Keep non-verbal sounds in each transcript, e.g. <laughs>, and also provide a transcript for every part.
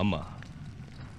అమ్మా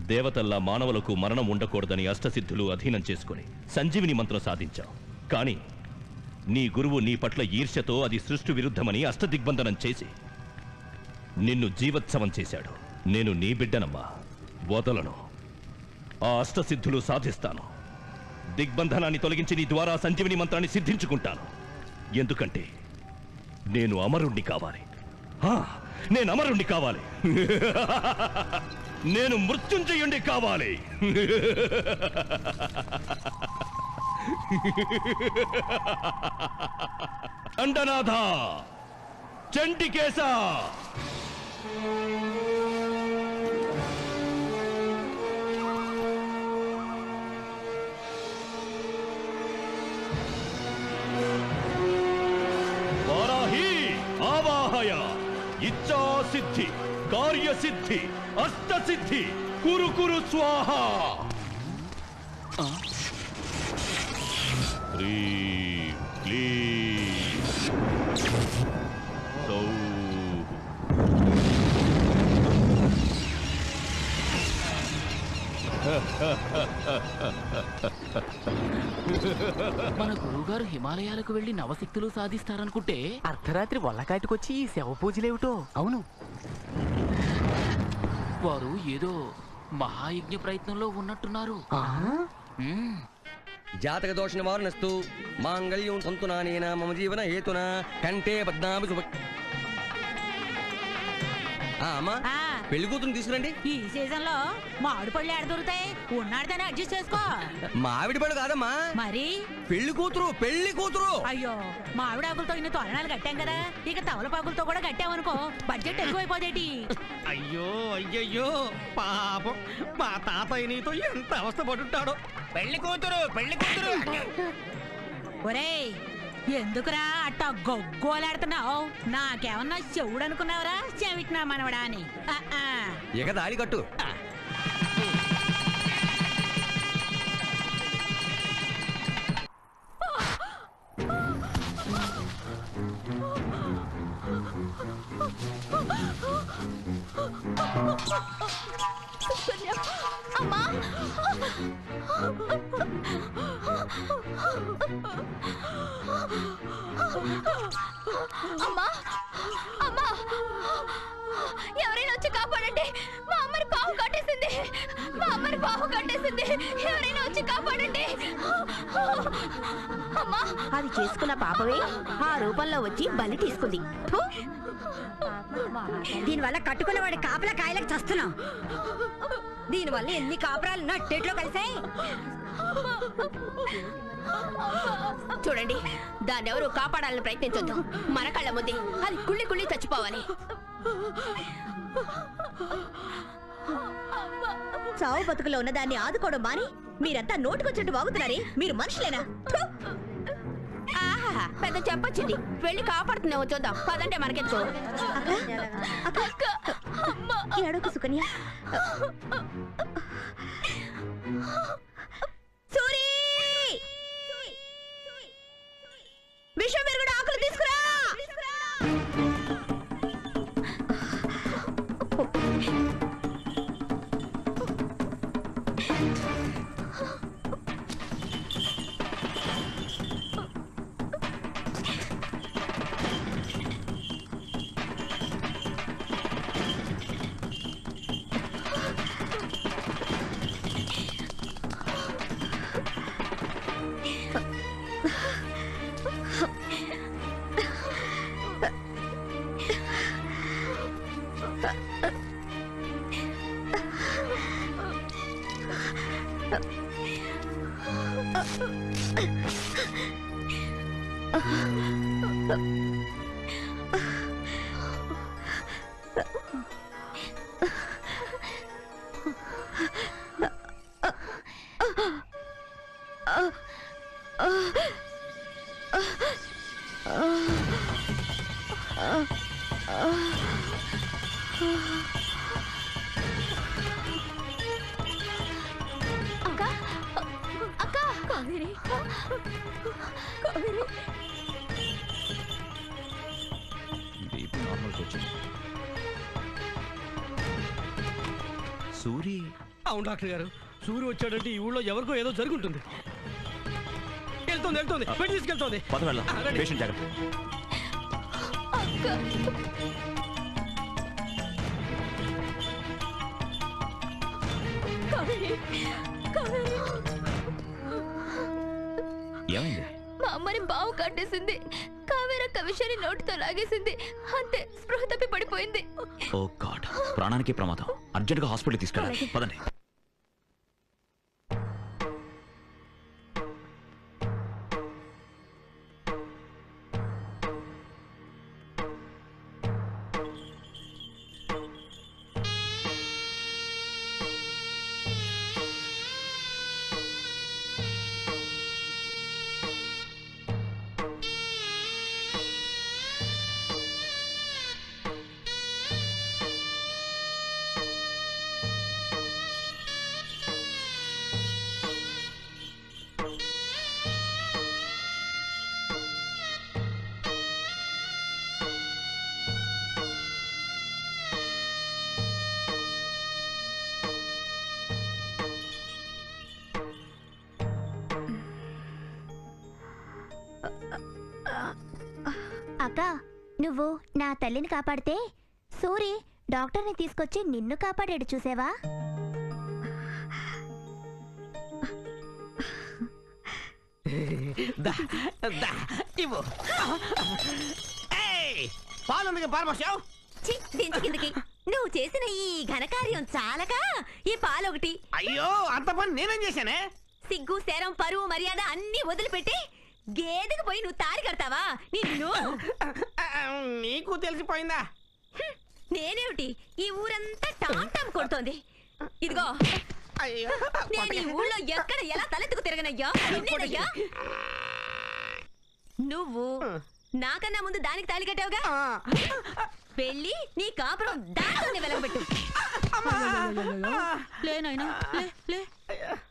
దేవతల్లా మానవులకు మరణం ఉండకూడదని అష్టసిద్ధులు అధీనం చేసుకుని సంజీవిని మంత్రం సాధించావు. కానీ నీ గురువు నీ పట్ల ఈర్ష్యతో అది సృష్టి విరుద్ధమని అష్టదిగ్బంధనం చేసి నిన్ను జీవత్సవం చేశాడు. నేను నీ బిడ్డనమ్మా వదలను. ఆ అష్టసిద్ధులు సాధిస్తాను. దిగ్బంధనాన్ని తొలగించి నీ ద్వారా సంజీవిని మంత్రాన్ని సిద్ధించుకుంటాను. ఎందుకంటే నేను అమరుణ్ణి కావాలి. హా! నేను అమరుణ్ణి కావాలి. <laughs> నేను మృత్యుంజయుణ్ణి కావాలి. <laughs> అండనాథ చంటికేశ इच्छा सिद्धि कार्य सिद्धि अस्त सिद्धि कुरु कुरु स्वाहा ह्रीं क्लीं सौ మన గురువుగారు హిమాలయాలకు వెళ్ళి నవశక్తులు సాధిస్తారనుకుంటే అర్ధరాత్రి వల్లకాటికొచ్చి ఈ శవ పూజలేమిటో? అవును. వారు ఏదో మహాయజ్ఞ ప్రయత్నంలో ఉన్నట్టున్నారు. మ్మ్. జాతక దోష నివారణస్తు మాంగళ్యం తంతు నానేన మమ జీవన హేతున కంటే పద్నాభి శుభ ఆ, అమ్మా. ఆ. పెళ్ళి కూతురు తీసుకురండి. ఈ సీజన్లో మామిడి పళ్ళు ఎడ దొరుకుతాయి? ఉన్నాడితేనే అడ్జస్ట్ చేసుకో. మామిడి పళ్ళు కాదమ్మా. మరి? పెళ్ళి కూతురు పెళ్ళి కూతురు. అయ్యో మామిడి ఆకులతో ఇన్ని తోరణాలు కట్టాం కదా. ఇక తమలపాకులతో కూడా కట్టామనుకో బడ్జెట్ ఎక్కువైపోదేటి? అయ్యో అయ్యయ్యో పాపం. మా తాతయ్య నీతో ఎంత అవస్థ పడుంటాడో పెళ్ళి కూతురు పెళ్ళి కూతురు. ఒరేయ్ ఎందుకురా అట్టా గొగ్గోలాడుతున్నావు? నాకేమన్నా చెవుడు అనుకున్నావురా చెవిటినా మనవడా అని. దాడి కట్టు. ఎవరైనా వచ్చి కాపాడండి. అమ్మా. అది చేసుకున్న పాపమే ఆ రూపంలో వచ్చి బలి తీసుకుంది. దీనివల్ల కట్టుకున్న వాడి కాపల కాయలకు చస్తున్నాం. దీనివల్ల ఎన్ని కాపురాలు నట్టేట్లో కలిసాయి. చూడండి దాన్ని ఎవరు కాపాడాలని ప్రయత్నించొద్దు. మన కళ్ళ ముందే అది కుళ్ళి కుళ్ళి చచ్చిపోవాలి. చావు బతుకులో ఉన్న దాన్ని ఆదుకోవడం మాని మీరంతా నోటుకొచ్చినట్టు వాగుతున్నారే? మీరు మనుషులేనా. ఆహా పెద్ద చెప్పొచ్చింది. వెళ్ళి కాపాడుతున్నావు చూద్దాం. పదంటే అక్క ఏడోకు సుకన్య. సూరి! విషం మెరుగుడు ఆకులు తీసుకురా! అక్క అక్క కావేరి కావేరి బీపీ నార్మల్కి వచ్చింది. సూరి? అవును డాక్టర్ గారు. సూర్యు వచ్చాడంటే ఈ ఊళ్ళో ఎవరికో ఏదో జరుగుంటుంది. వెళ్తుంది వెళ్తుంది. పెట్టి తీసుకెళ్తుంది. పద వెళ్దాం. ఆ, రండి. పేషెంట్ జాగ్రత్త. అక్క. కావేరి, కావేరి. ఏమైంది? మా అమ్మని బావు కట్టేసింది. కావేరక్క విషయాన్ని నోటితో లాగేసింది. అంతే స్పృహ తప్పి పడిపోయింది. Oh God. ప్రాణానికి ప్రమాదం. అర్జెంట్గా హాస్పిటల్ తీసుకెళ్ళాలి. పదండి. అక్క నువ్వు నా తల్లిని కాపాడితే సూరి డాక్టర్ని తీసుకొచ్చి నిన్ను కాపాడాడు చూసావా? నువ్వు చేసిన ఈ ఘనకార్యం చాలక? ఈ పాలొకటి. అయ్యో అంత పని నేనేం చేశానే? సిగ్గు శరం పరువు మర్యాద అన్ని వదిలిపెట్టి గేదెకు పోయి నువ్వు తారి కడతావా? నిన్ను? నీకు తెలిసిపోయిందా? నేనేమిటి? ఈ ఊరంతా టామ్ టామ్ కొడుతోంది. ఇదిగో. అయ్యో. నేను ఈ ఊళ్ళో ఎక్కడ ఎలా తలెత్తుకు తిరగనయ్యా? నిన్నేనయ్యా? నువ్వు నాకన్నా ముందు దానికి తాళి కట్టావుగా? వెళ్ళి నీ కాపురం దాంట్లోనే వెలగబెట్టు. లే నాయనా లే లే.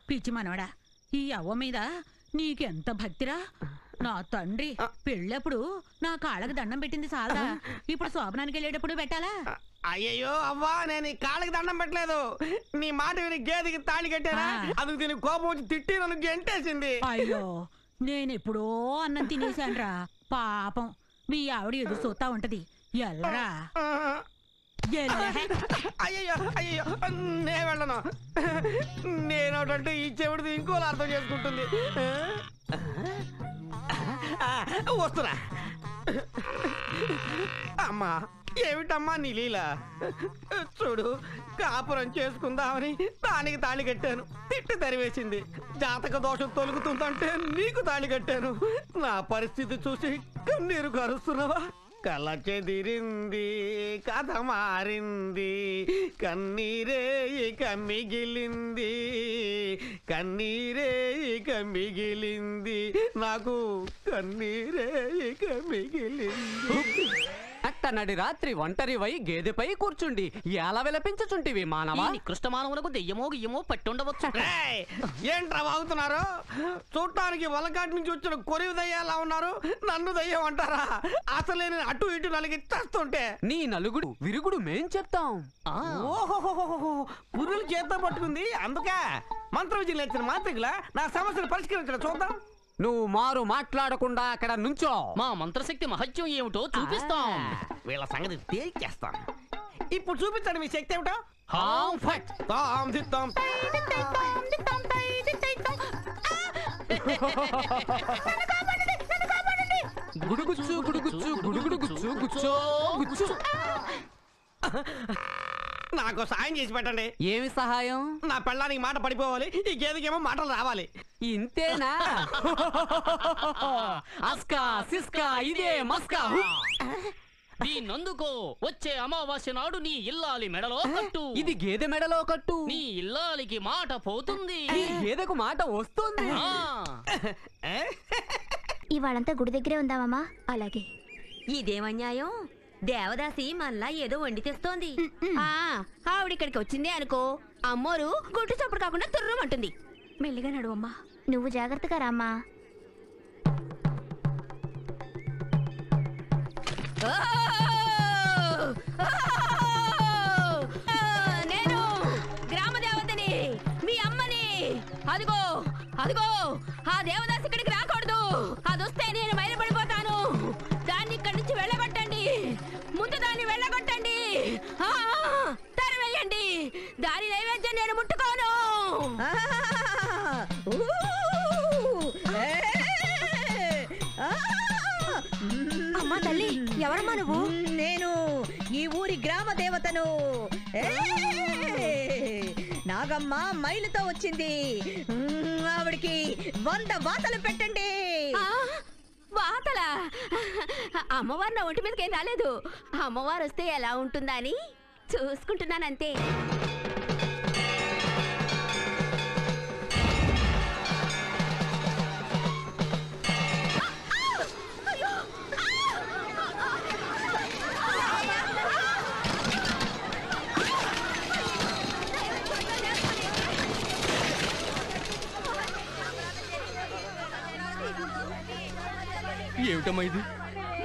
పిచ్చి మనవడా ఈ అవ్వ మీద నీకెంత భక్తిరా? నా తండ్రి పెళ్ళప్పుడు నా కాళ్ళకి దండం పెట్టింది సాలదా. ఇప్పుడు శోభనానికి వెళ్ళేటప్పుడు పెట్టాలా? అయ్యయ్యో అవ్వా నేను ఈ కాళ్ళకి దండం పెట్టలేదు. నీ మాట విని గేదెకి తాళి కట్టానా? ఆ. అందుకు దీని కోపం వచ్చి తిట్టి నన్ను గెంటేసింది. అయ్యో నేనెప్పుడో అన్నం తినేశాన్రా. పాపం మీ ఆవిడ ఎదురు చూస్తా ఉంటది. ఎల్లరా అయ్యో అయ్యో నేను నే వెళ్ళను. నేనోటంటే ఈ చెవిడిది ఇంకోలా అర్థం చేసుకుంటుంది. వస్తున్నా. అమ్మా ఏమిటమ్మా నీ లీల? చూడు కాపురం చేసుకుందామని దానికి తాళి కట్టాను. తిట్టి తరివేసింది. జాతక దోషం తొలుగుతుందంటే నీకు తాళి కట్టాను. నా పరిస్థితి చూసి కన్నీరు కరుస్తున్నావా? కల చెదిరింది కథ మారింది కన్నీరే ఇక మిగిలింది కన్నీరే ఇక మిగిలింది నాకు కన్నీరే ఇక మిగిలింది. అట్టనడి రాత్రి ఒంటరి వై గేదెపై కూర్చుండి. ఎలా విలపించుచుంటివి మానవా? కృష్ణ మానవులకు దెయ్యమో గియ్యమో పట్టుండవచ్చు. <laughs> ఏంట్రా వాగుతున్నారు? చూడటానికి వలకాటి నుంచి వచ్చిన కొరివి దయ్యాలా ఉన్నారు. నన్ను దయ్యం అంటారా? అసలే నేను అటు ఇటు నలిగి చేస్తుంటే నీ నలుగుడు విరుగుడు మేం చెప్తాం. ఓహోహోహోహో పురులు చేత్తో పట్టుకుంది అందుకే? మంత్ర విజయం లేచిన మాంత్రికుల? నా సమస్యను పరిష్కరించడం చూద్దాం. నువ్వు మారు మాట్లాడకుండా అక్కడ నుంచో. మా మంత్రశక్తి మహత్యం ఏమిటో చూపిస్తాం. వీళ్ళ సంగతి తేల్చేస్తాను. ఇప్పుడు చూపించండి మీ శక్తి ఏమిటో. హాం ఫట్. తాం దిత్తాం. గుడుగుచ్చు గుడుగుచ్చు గుడుగుడు గుచ్చు గుచ్చో గుచ్చు. నాకు సాయం చేసి పెట్టండి. ఏమి సహాయం? నా పెళ్ళానికి మాట పడిపోవాలి. ఈ గేదెకేమో మాటలు రావాలి. ఇంతేనా అస్కా సిస్కా ఇదే మస్కా హు. దీన్నందుకో వచ్చే అమావాస్య నాడు నీ ఇల్లాలి మెడలో కట్టు ఇది గేదె మెడలో కట్టు నీ ఇల్లాలికి మాట పోతుంది గేదెకు మాట వస్తుంది ఆ ఇవాళంతా గుడి దగ్గరే ఉందామమ్మా అలాగే. ఇదేమన్యాయం? దేవదాసి మళ్ళా ఏదో వండి తెస్తోంది. ఆ ఆవిడిక్కడికి వచ్చిందే అనుకో అమ్మోరు గుట్టు చప్పుడు కాకుండా తుర్రమంటుంది. మెల్లిగా నడువమ్మా. నువ్వు జాగ్రత్తగా రామ్మా. నేను గ్రామ దేవతని మీ అమ్మని. అదిగో అదిగో ఆ దేవదాస్ ఇక్కడికి రా. తల్లి ఎవరమ్మా నువ్వు? నేను ఈ ఊరి గ్రామ దేవతను! నాగమ్మ మైలుతో వచ్చింది. ఆవిడికి వంద వాతలు పెట్టండి. వాతలా? అమ్మవారు నా ఒంటి మీదకేం రాలేదు. అమ్మవారు వస్తే ఎలా ఉంటుందా అని చూసుకుంటున్నానంతే. ఇది?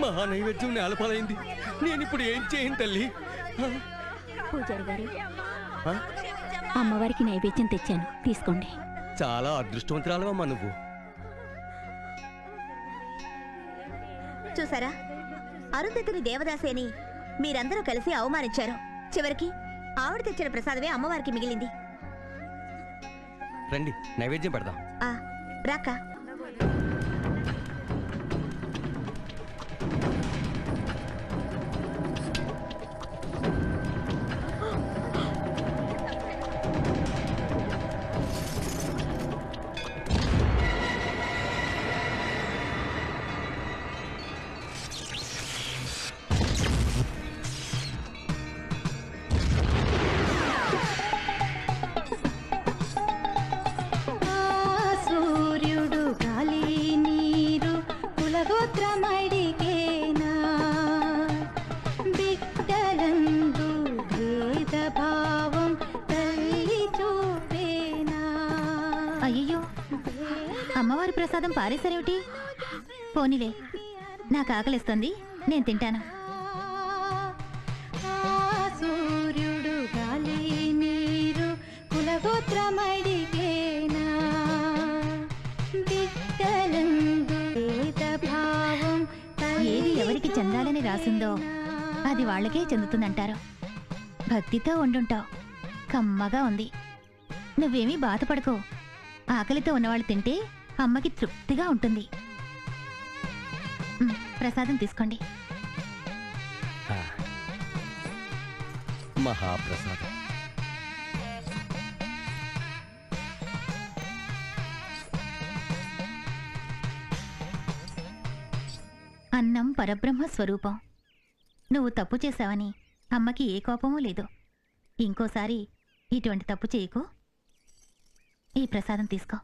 మహా నైవేద్యం నేలపాలైంది. నేను ఇప్పుడు ఏం చేయను తల్లి? పూజారి గారు? అమ్మవారికి నైవేద్యం తెచ్చాను. తీసుకోండి. చాలా అదృష్టవంతురాలవమ్మా నువ్వు. చూసారా? అరుంధతిని దేవదాసేని మీరందరూ కలిసి అవమానించారు. చివరికి ఆవిడ తెచ్చిన ప్రసాదమే అమ్మవారికి మిగిలింది. రండి నైవేద్యం పెడదాం. ఆ రాక ప్రసాదం పారేశారేమిటి? పోనీలే నాకు ఆకలిస్తుంది నేను తింటాను. సూర్యుడు గాలి నీరు కులగోత్రమడిగేనా ఏది ఎవరికి చెందాలని రాసిందో అది వాళ్ళకే చెందుతుందంటారు. భక్తితో వండుంటావు కమ్మగా ఉంది. నువ్వేమీ బాధపడకో. ఆకలితో ఉన్నవాళ్ళు తింటే అమ్మకి తృప్తిగా ఉంటుంది. ఉమ్, ప్రసాదం తీసుకోండి. మహాప్రసాదం. అన్నం పరబ్రహ్మ స్వరూపం. నువ్వు తప్పు చేశావని అమ్మకి ఏ కోపమూ లేదు. ఇంకోసారి ఇటువంటి తప్పు చేయకు. ఈ ప్రసాదం తీసుకో.